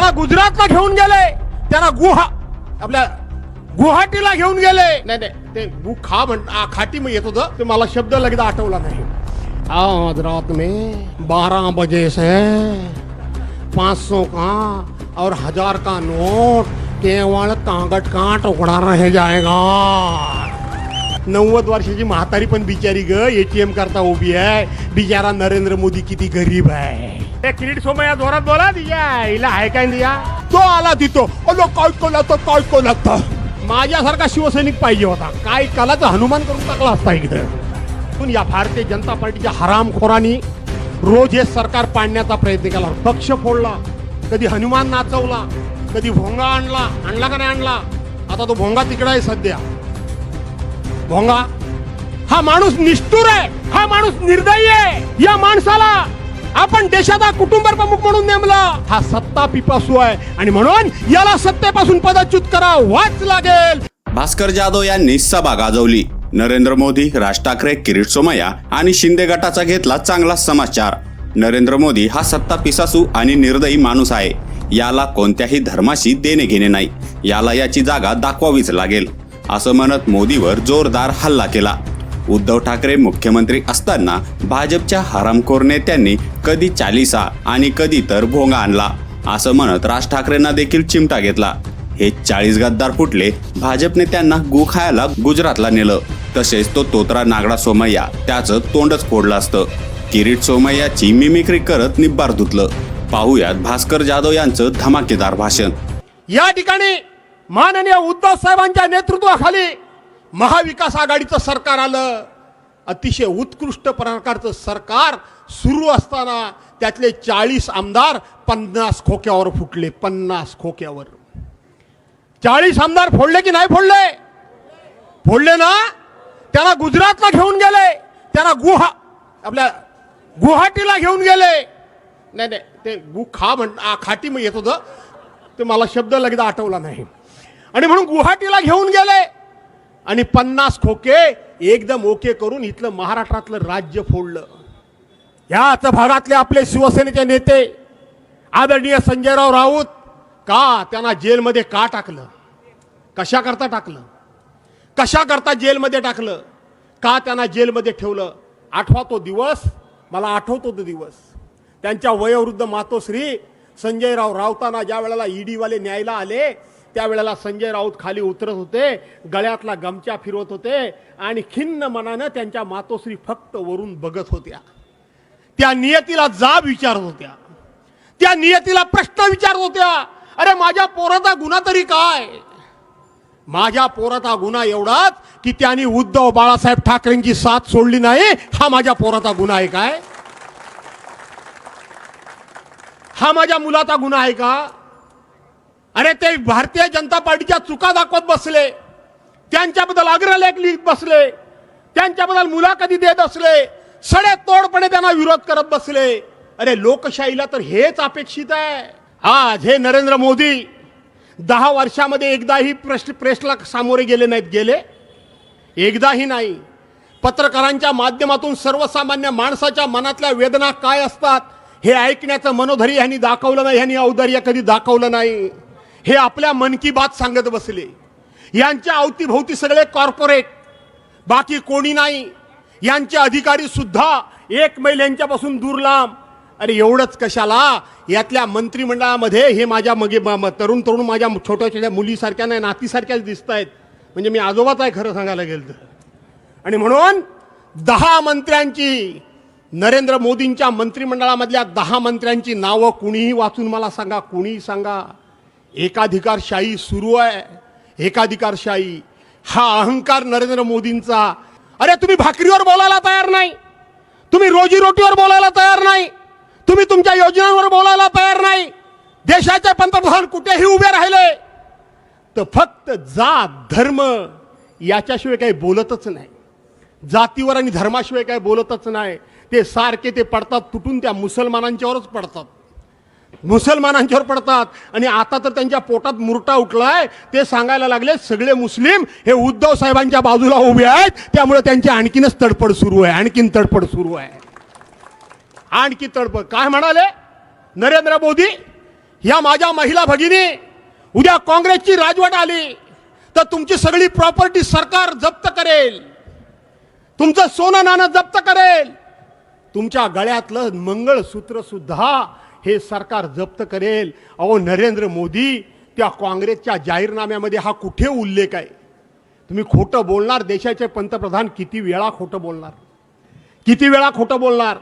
त्यांना गुजरातला घेऊन गेले त्याला गुहा आपल्या गुवाहाटीला घेऊन गेले. नाही नाही ते गुखा म्हण आ, खाटी मग येत होतं ते मला शब्द लगेच आठवला नाही. आज रात में बारह बजे से पाँच सौ का और हजार का नोट केवळ कागज का टोकडा रह जाएगा. नव्वद वर्षाची म्हातारी पण बिचारी ग एटीएम करता उभी आहे. बिचारा नरेंद्र मोदी किती गरीब आहे. ते किरीट सोमया जोरात बोला दिया हिला आहे काय दिया? तो आला तिथो. अलो काय कोला तर काय कोला माझ्यासारखा शिवसैनिक पाहिजे होता. काय काला तर हनुमान करून टाकला असता इकडे? पण या भारतीय जनता पार्टीच्या हरामखोरांनी रोज हे सरकार पाडण्याचा प्रयत्न केला. पक्ष फोडला. कधी हनुमान नाचवला कधी भोंगा आणला. आणला का नाही आणला? आता तो भोंगा तिकडे आहे सध्या. भोंगा? हा माणूस निष्ठुर आहे. हा माणूस निर्दयी आहे. या माणसाला आपण देशाचा कुटुंब प्रमुख म्हणून नेमला. हा सत्ता पिपासू आहे. आणि म्हणून याला सत्तेपासून पदच्युत करावाच लागेल. भास्कर जाधव यांनी सभा गाजवली. नरेंद्र मोदी राज ठाकरे किरीट सोमय्या आणि शिंदे गटाचा घेतला चांगला समाचार. नरेंद्र मोदी हा सत्ता पिसासू आणि निर्दयी माणूस आहे. याला कोणत्याही धर्माशी देणे घेणे नाही. याला याची जागा दाखवावीच लागेल. असं म्हणत मोदीवर जोरदार हल्ला केला. उद्धव ठाकरे मुख्यमंत्री असताना भाजपच्या हरामखोर नेत्यांनी कधी चालिसा आणि कधी तर भोंगा आणला असं म्हणत राज ठाकरेंना देखील चिमटा घेतला. हे चाळीस गद्दार फुटले भाजपने त्यांना गु खायला गुजरातला नेलं. तसेच तो तोत्रा नागडा सोमय्या त्याचं तोंडच फोडलं असतं. किरीट सोमय्याची मिमिक्री करत निब्बार धुतलं. पाहुयात भास्कर जाधव यांचं धमाकेदार भाषण. या ठिकाणी माननीय उद्धव साहेबांच्या नेतृत्वाखाली महाविकास आघाडीचं सरकार आलं अतिशय उत्कृष्ट प्रकारचं सरकार सुरू असताना त्यातले चाळीस आमदार पन्नास खोक्यावर फुटले पन्नास खोक्यावर. चाळीस आमदार फोडले की नाही फोडले? फोडले ना? त्यांना गुजरातला घेऊन गेले त्यांना गुहा आपल्या गुवाहाटीला घेऊन गेले. नाही नाही ते गुखा म्हण आ, खाटी मग येत होतं. ते मला शब्द लगेच आठवला नाही. आणि म्हणून गुवाहाटीला घेऊन गेले. आणि पन्नास खोके एकदम ओके करून इथलं महाराष्ट्रातलं राज्य फोडलं. ह्याच भागातले आपले शिवसेनेचे नेते आदरणीय संजयराव राऊत का त्यांना जेलमध्ये का टाकलं? कशाकरता टाकलं? कशाकरता जेलमध्ये टाकलं? का त्यांना जेलमध्ये ठेवलं? आठवा तो दिवस मला आठवतो तो दिवस. त्यांच्या वयोवृद्ध मातोश्री संजयराव राऊतांना ज्या वेळेला ईडीवाले न्यायला आले त्यावेळेला संजय राऊत खाली उतरत होते गळ्यातला गमच्या फिरवत होते आणि खिन्न मनानं त्यांच्या मातोश्री फक्त वरून बघत होत्या. त्या नियतीला जाब विचारत होत्या. त्या नियतीला प्रश्न विचारत होत्या अरे माझ्या पोराचा गुन्हा तरी काय? माझ्या पोराचा गुन्हा एवढाच की त्यांनी उद्धव बाळासाहेब ठाकरेंची साथ सोडली नाही. हा माझ्या पोराचा गुन्हा आहे काय? हा माझ्या मुलाचा गुन्हा आहे का? अरे ते भारतीय जनता पार्टीच्या चुका दाखवत बसले. त्यांच्याबद्दल अग्रलेख लिहित बसले. त्यांच्याबद्दल मुलाखती देत असले. सडे तोडपणे त्यांना विरोध करत बसले. अरे लोकशाहीला तर हेच अपेक्षित आहे. आज हे नरेंद्र मोदी दहा वर्षामध्ये एकदाही प्रश्न प्रेसला सामोरे गेले नाहीत. गेले? एकदाही नाही. पत्रकारांच्या माध्यमातून सर्वसामान्य माणसाच्या मनातल्या वेदना काय असतात हे ऐकण्याचं मनोधरी ह्यांनी दाखवलं नाही ह्यांनी औदार्य कधी दाखवलं नाही. हे आपल्या मन की बात सांगत बसले. यांच्या अवतीभोवती सगळे कॉर्पोरेट बाकी कोणी नाही. यांचे अधिकारी सुद्धा एक मैल यांच्यापासून दूर लांब. अरे एवढंच कशाला? यातल्या मंत्रिमंडळामध्ये हे माझ्या मगे तरुण तरुण माझ्या छोट्या छोट्या मुलीसारख्या नाही नातीसारख्याच दिसत आहेत म्हणजे मी आजोबाच आहे खरं सांगायला गेलं तर. आणि म्हणून दहा मंत्र्यांची नरेंद्र मोदींच्या मंत्रिमंडळामधल्या दहा मंत्र्यांची नावं कुणीही वाचून मला सांगा कुणीही सांगा. एकाधिकारशाही सुरू आहे. एकाधिकारशाही. हा अहंकार नरेंद्र मोदींचा. अरे तुम्ही भाकरीवर बोलायला तयार नाही. तुम्ही रोजीरोटीवर बोलायला तयार नाही. तुम्ही तुमच्या योजनांवर बोलायला तयार नाही. देशाचे पंतप्रधान कुठेही उभे राहिले. तर फक्त जात धर्म याच्याशिवाय काही बोलतच नाही. जातीवर आणि धर्माशिवाय काही बोलतच नाही. ते सारखे ते पडतात तुटून त्या मुसलमानांच्यावरच पडतात. मुसलमानांच्यावर पडतात. आणि आता तर त्यांच्या पोटात मुरटा उठलाय. ते सांगायला लागले सगळे मुस्लिम हे उद्धव साहेबांच्या बाजूला उभे आहेत. त्यामुळे त्यांची आणखीनच तडपड सुरू आहे. आणखीन तडपड सुरू आहे. आणखी तडपड. काय म्हणाले? नरेंद्र मोदी या माझ्या महिला भगिनी उद्या काँग्रेसची राजवट आली. तर तुमची सगळी प्रॉपर्टी सरकार जप्त करेल. तुमचं सोनं नाणं जप्त करेल. तुमच्या गळ्यातलं मंगळसूत्र सुद्धा हे सरकार जप्त करेल. अहो नरेंद्र मोदी त्या काँग्रेसच्या जाहीरनाम्यामध्ये हा कुठे उल्लेख आहे? तुम्ही खोटं बोलणार देशाचे पंतप्रधान किती वेळा खोटं बोलणार? किती वेळा खोटं बोलणार?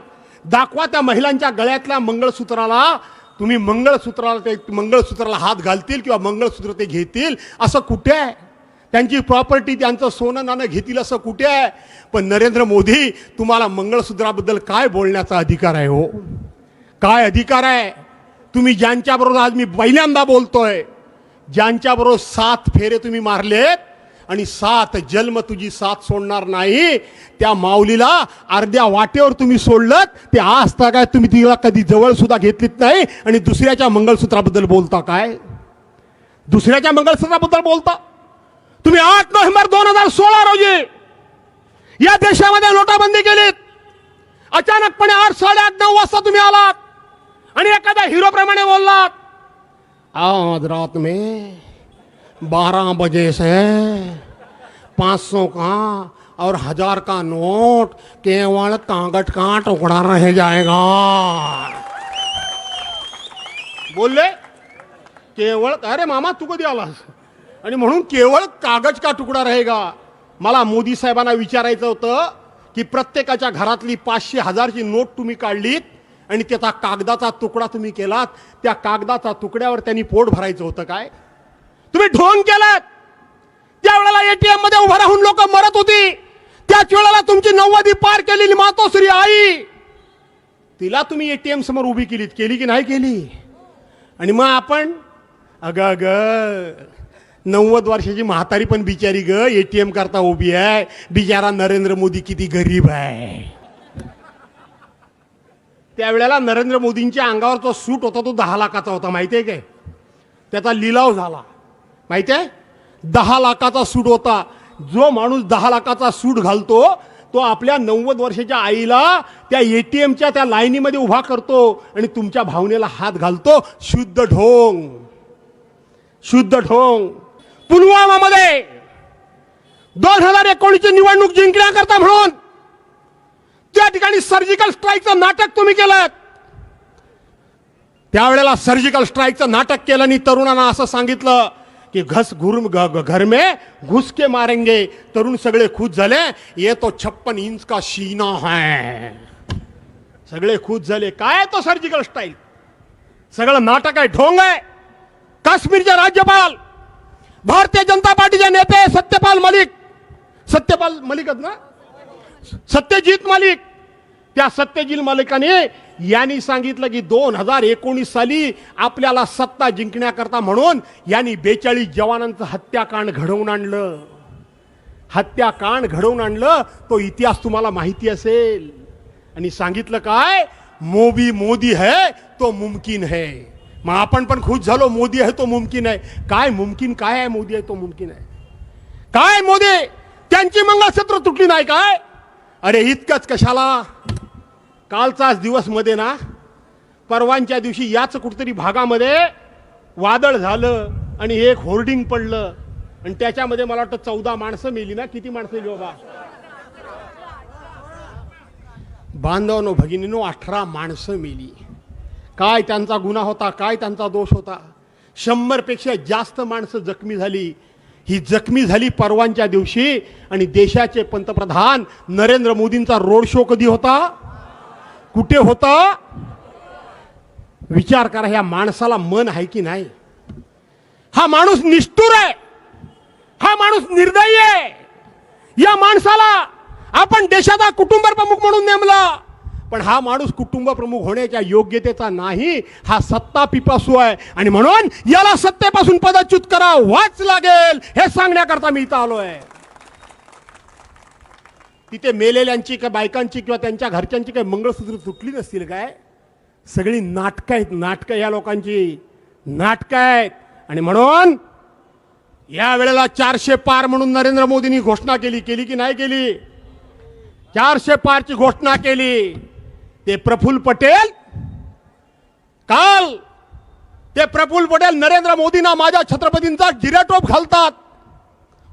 दाखवा त्या महिलांच्या गळ्यातल्या मंगळसूत्राला. तुम्ही मंगळसूत्राला ते मंगळसूत्राला हात घालतील किंवा मंगळसूत्र ते घेतील असं कुठे आहे? त्यांची प्रॉपर्टी त्यांचं सोनं नाणं घेतील असं कुठे आहे? पण नरेंद्र मोदी तुम्हाला मंगळसूत्राबद्दल काय बोलण्याचा अधिकार आहे हो? काय अधिकार आहे? तुम्ही ज्यांच्याबरोबर आज मी पहिल्यांदा बोलतोय ज्यांच्याबरोबर सात फेरे तुम्ही मारलेत आणि सात जन्म तुझी साथ सोडणार नाही त्या माऊलीला अर्ध्या वाटेवर तुम्ही सोडलं ते आज तर काय तुम्ही तिला कधी जवळ सुद्धा घेतलीत नाही आणि दुसऱ्याच्या मंगळसूत्राबद्दल बोलता काय? दुसऱ्याच्या मंगळसूत्राबद्दल बोलता? तुम्ही आठ नोव्हेंबर दोन हजार सोळा रोजी या देशामध्ये नोटाबंदी केलीत. अचानकपणे आठ साडेआठ नऊ वाजता तुम्ही आलात. आणि एखाद्या हिरो प्रमाणे बोललात आज रात में बारह बजे से पाँच सौ का और हजार का नोट केवल कागज का टुकड़ा रह जाएगा। बोलले केवळ अरे मामा तू कधी आलास? आणि म्हणून केवळ कागज का तुकडा रहेगा? मला मोदी साहेबांना विचारायचं होतं की प्रत्येकाच्या घरातली पाचशे हजारची नोट तुम्ही काढलीत? आणि त्याचा कागदाचा तुकडा तुम्ही केलात त्या कागदाचा तुकड्यावर त्यांनी पोट भरायचं होतं काय? तुम्ही ढोंग केलात. त्यावेळेला एटीएममध्ये उभं राहून लोक मरत होती. त्याच वेळेला तुमची नव्वदी पार केलेली मातोश्री आई. तिला तुम्ही एटीएम समोर उभी केलीत. केली की नाही केली? आणि मग आपण अग अग नव्वद वर्षाची म्हातारी पण बिचारी ग एटीएम करता उभी आहे. बिचारा नरेंद्र मोदी किती गरीब आहे. त्यावेळेला नरेंद्र मोदींच्या अंगावर जो सूट होता तो दहा लाखाचा होता माहिती आहे काय? त्याचा लिलाव झाला. माहिती आहे दहा लाखाचा सूट होता. जो माणूस दहा लाखाचा सूट घालतो तो आपल्या नव्वद वर्षाच्या आईला त्या ए टी एमच्या त्या लाईनीमध्ये उभा करतो आणि तुमच्या भावनेला हात घालतो. शुद्ध ढोंग. शुद्ध ढोंग. पुलवामामध्ये दोन हजार एकोणीसची निवडणूक जिंकण्याकरता म्हणून त्या ठिकाणी सर्जिकल स्ट्राईकचं नाटक तुम्ही केलं त्यावेळेला सर्जिकल स्ट्राईकचं नाटक केलं आणि तरुणांना असं सांगितलं की घस घुर घर में घुस के मारेंगे. तरुण सगळे खुश झाले. ये तो छप्पन इंच का शीना है. सगळे खुश झाले. काय तो सर्जिकल स्ट्राईक सगळं नाटक आहे ढोंग आहे. काश्मीरचे राज्यपाल भारतीय जनता पार्टीचे नेते सत्यपाल मलिक. सत्यपाल मलिकच ना? सत्यजित मलिक. त्या सत्यजील मलिकाने यांनी सांगितलं की दोन हजार एकोणीस साली आपल्याला सत्ता जिंकण्याकरता म्हणून यांनी बेचाळीस जवानांचं हत्याकांड घडवून आणलं. हत्याकांड घडवून आणलं. तो इतिहास तुम्हाला माहिती असेल. आणि सांगितलं काय? मोबी मोदी है तो मुमकिन है. मग आपण पण खुश झालो मोदी आहे तो मुमकिन आहे काय मुमकिन काय आहे मोदी आहे तो मुमकिन आहे? काय मोदी? त्यांची मंगळसूत्र तुटली नाही काय? अरे इतकंच कशाला? कालचाच दिवसमध्ये ना परवांच्या दिवशी याच कुठेतरी भागामध्ये वादळ झालं आणि एक होर्डिंग पडलं. आणि त्याच्यामध्ये मला वाटतं चौदा माणसं मेली ना. किती माणसं मेली बाबा? बांधवनो भगिनीनो अठरा माणसं मेली. काय त्यांचा गुन्हा होता काय त्यांचा दोष होता? शंभरपेक्षा जास्त माणसं जखमी झाली. ही जखमी झाली परवांच्या दिवशी आणि देशाचे पंतप्रधान नरेंद्र मोदींचा रोड शो कधी होता? कुठे होता? विचार करा ह्या माणसाला मन आहे की नाही? हा माणूस निष्ठुर आहे. हा माणूस निर्दयी आहे. या माणसाला आपण देशाचा कुटुंब प्रमुख म्हणून नेमला. पण हा माणूस कुटुंब प्रमुख होण्याच्या योग्यतेचा नाही. हा सत्ता पिपासू आहे. आणि म्हणून याला सत्तेपासून पदच्युत करा. वाच लागेल. हे सांगण्याकरता मी इथं आलोय. तिथे मेलेल्यांची का बायकांची किंवा त्यांच्या घरच्यांची काही मंगळसूत्र तुटली नसतील काय? सगळी नाटकं आहेत नाटकं या लोकांची. नाटकं आहेत. आणि म्हणून या वेळेला चारशे पार म्हणून नरेंद्र मोदींनी घोषणा केली केली की नाही केली? चारशे पारची घोषणा केली. ते प्रफुल्ल पटेल काल ते प्रफुल्ल पटेल नरेंद्र मोदींना माझ्या छत्रपतींचा गिरेटोप घालतात.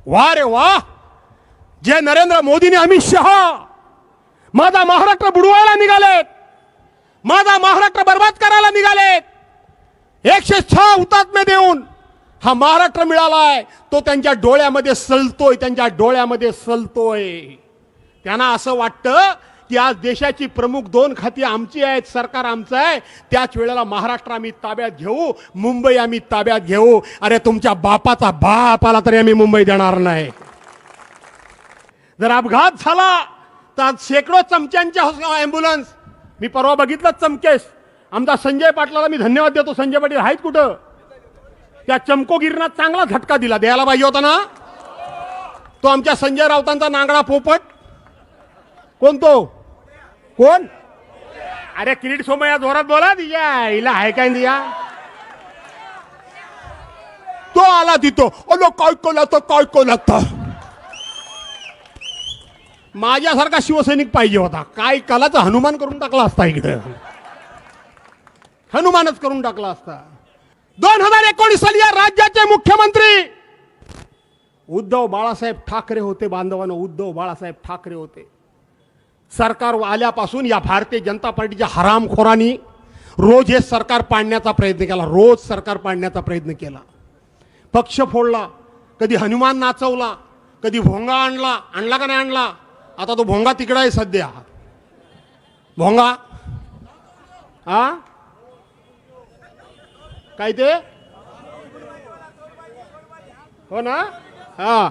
वा रे वा! जे नरेंद्र मोदीने अमित शहा. माझा महाराष्ट्र बुडवायला निघालेत. माझा महाराष्ट्र बर्बाद करायला निघालेत. एकशे छहा हुतात्मे देऊन हा महाराष्ट्र मिळालाय. तो त्यांच्या डोळ्यामध्ये सलतोय त्यांच्या डोळ्यामध्ये सलतोय. त्यांना असं वाटतं की आज देशाची प्रमुख दोन खाती आमची आहेत सरकार आमचं आहे. त्याच वेळेला महाराष्ट्र आम्ही ताब्यात घेऊ मुंबई आम्ही ताब्यात घेऊ. अरे तुमच्या बापाचा बाप आला तरी आम्ही मुंबई देणार नाही. जर अपघात झाला तर आज शेकडो चमच्यांच्या ॲम्ब्युलन्स. मी परवा बघितलं चमकेस. आमचा संजय पाटलाला मी धन्यवाद देतो. संजय पाटील आहेत कुठं? त्या चमकोगिरीना चांगला झटका दिला. द्यायला पाहिजे होता ना? तो आमच्या संजय राऊतांचा नांगडा पोपट. कोण तो? कोण? अरे किरीट सोमया जोरात बोला दिया. हिला आहे काय दिया? तो आला तिथं. अलो काय कोला काय कोला माझ्यासारखा शिवसैनिक पाहिजे होता. काय कलाचा हनुमान करून टाकला असता इकडं. हनुमानच करून टाकला असता. दोन हजार एकोणीस साली या राज्याचे मुख्यमंत्री उद्धव बाळासाहेब ठाकरे होते बांधवानं. उद्धव बाळासाहेब ठाकरे होते. सरकार आल्यापासून या भारतीय जनता पार्टीच्या हरामखोरांनी रोज हे सरकार पाडण्याचा प्रयत्न केला. रोज सरकार पाडण्याचा प्रयत्न केला. पक्ष फोडला. कधी हनुमान नाचवला कधी भोंगा आणला आणला का नाही आणला? आता तो भोंगा तिकडा आहे सध्या. भोंगा? हा? काय ते? हो ना? हा.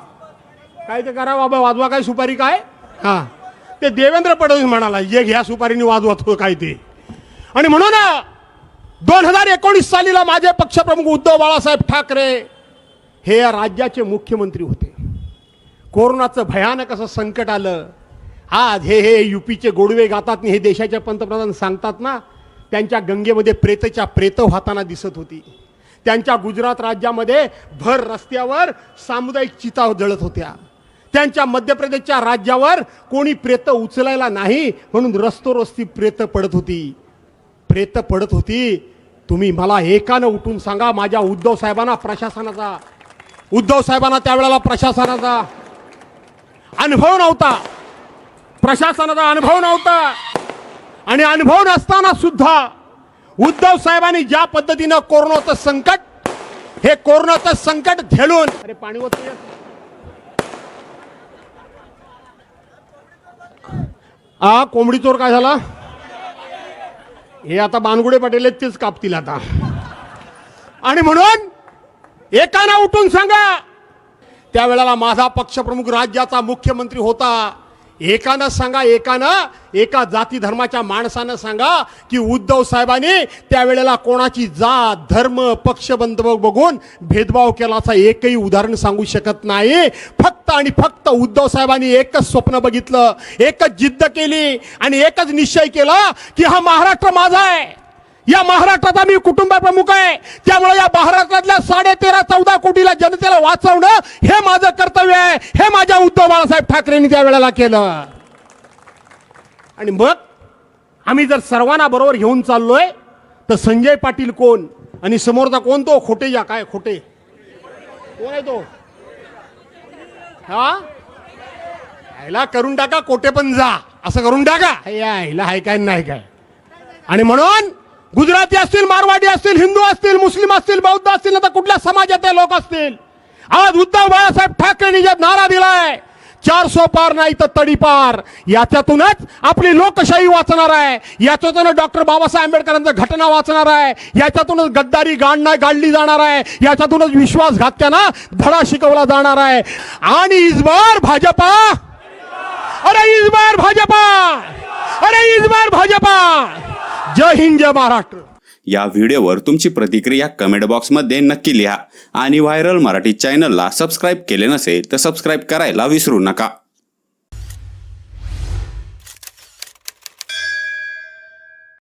काय ते करा बाबा वाजवा काय सुपारी काय? हा. ते देवेंद्र फडणवीस म्हणाला जे घ्या सुपारीने वाजवत हो काय ते. आणि म्हणून दोन हजार एकोणीस सालीला माझे पक्षप्रमुख उद्धव बाळासाहेब ठाकरे हे या राज्याचे मुख्यमंत्री होते. कोरोनाचं भयानक असं संकट आलं. आज हे हे युपीचे गोडवे गातात नाही हे देशाच्या पंतप्रधान सांगतात ना त्यांच्या गंगेमध्ये प्रेतच्या प्रेत वाहताना दिसत होती. त्यांच्या गुजरात राज्यामध्ये भर रस्त्यावर सामुदायिक चिता जळत होत्या. त्यांच्या मध्य प्रदेशच्या राज्यावर कोणी प्रेत उचलायला नाही म्हणून रस्तोरस्ती प्रेत पडत होती. प्रेत पडत होती. तुम्ही मला एकानं उठून सांगा माझ्या उद्धव साहेबांना प्रशासनाचा. उद्धव साहेबांना त्यावेळेला प्रशासनाचा. अनुभव नव्हता. प्रशासनाचा अनुभव नव्हता. आणि अनुभव नसताना सुद्धा उद्धव साहेबांनी ज्या पद्धतीनं कोरोनाचं संकट हे कोरोनाचं संकट झेलून अरे पाणी होत आ कोंबडी चोर काय झाला? हे आता बानगुडे पटेल तेच कापतील आता. आणि म्हणून एकानं उठून सांगा त्यावेळेला माझा पक्षप्रमुख राज्याचा मुख्यमंत्री होता. एकानं सांगा एकानं एका जाती धर्माच्या माणसानं सांगा की उद्धव साहेबांनी त्यावेळेला कोणाची जात धर्म पक्षबंध बघून भेदभाव केलाचा एकही उदाहरण सांगू शकत नाही. फक्त आणि फक्त उद्धव साहेबांनी एकच स्वप्न बघितलं. एकच जिद्द केली आणि एकच निश्चय केला की हा महाराष्ट्र माझा आहे. या महाराष्ट्राचा मी कुटुंब प्रमुख आहे. त्यामुळे या महाराष्ट्रातल्या साडे तेरा चौदा कोटीला जनतेला वाचवणं हे माझं कर्तव्य आहे. हे माझ्या उद्धव बाळासाहेब ठाकरेंनी त्यावेळेला केलं. आणि मग आम्ही जर सर्वांना बरोबर घेऊन चाललोय तर संजय पाटील कोण आणि समोरचा कोण तो? खोटे या काय खोटे? कोण आहे तो? हा? यायला करून टाका कोटे पण जा. असं करून टाका. यायला हाय काय नाही काय. आणि म्हणून गुजराती असतील मारवाडी असतील हिंदू असतील मुस्लिम असतील बौद्ध असतील आता कुठल्या समाजातले लोक असतील? आज उद्धव बाळासाहेब ठाकरेंनी जे नारा दिलाय. चारसो पार नाही तर तडीपार. याच्यातूनच आपली लोकशाही वाचणार आहे. याच्यातूनच डॉक्टर बाबासाहेब आंबेडकरांचं घटना वाचणार आहे. याच्यातूनच गद्दारी गाडणा गाडली जाणार आहे. याच्यातूनच विश्वासघात्यांना धडा शिकवला जाणार आहे. आणि इजबार भाजपा! अरे इजबार भाजपा! अरे इजबार भाजपा! जय हिंद जय महाराष्ट्र. या व्हिडिओवर तुमची प्रतिक्रिया कमेंट बॉक्समध्ये नक्की लिहा. आणि व्हायरल मराठी चॅनलला सबस्क्राईब केले नसेल तर सबस्क्राईब करायला विसरू नका.